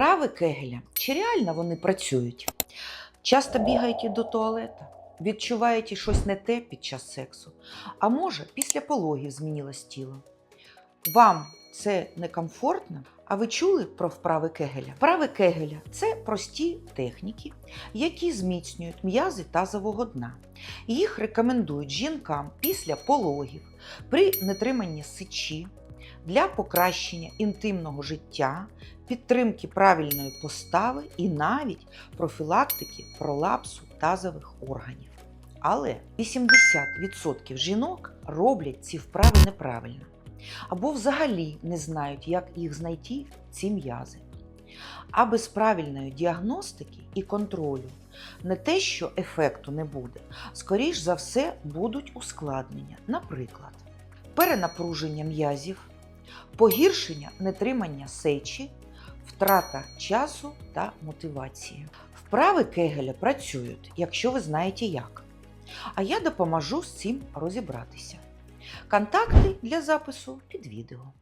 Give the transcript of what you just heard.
Вправи Кегеля. Чи реально вони працюють? Часто бігаєте до туалета, відчуваєте щось не те під час сексу, а може, після пологів змінилось тіло. Вам це некомфортно? А ви чули про вправи Кегеля? Вправи Кегеля це прості техніки, які зміцнюють м'язи тазового дна. Їх рекомендують жінкам після пологів при нетриманні сечі для покращення інтимного життя, підтримки правильної постави і навіть профілактики пролапсу тазових органів. Але 80% жінок роблять ці вправи неправильно або взагалі не знають, як їх знайти, ці м'язи. А без правильної діагностики і контролю не те, що ефекту не буде, скоріш за все будуть ускладнення. Наприклад, перенапруження м'язів, погіршення нетримання сечі, втрата часу та мотивації. Вправи Кегеля працюють, якщо ви знаєте як. А я допоможу з цим розібратися. Контакти для запису під відео.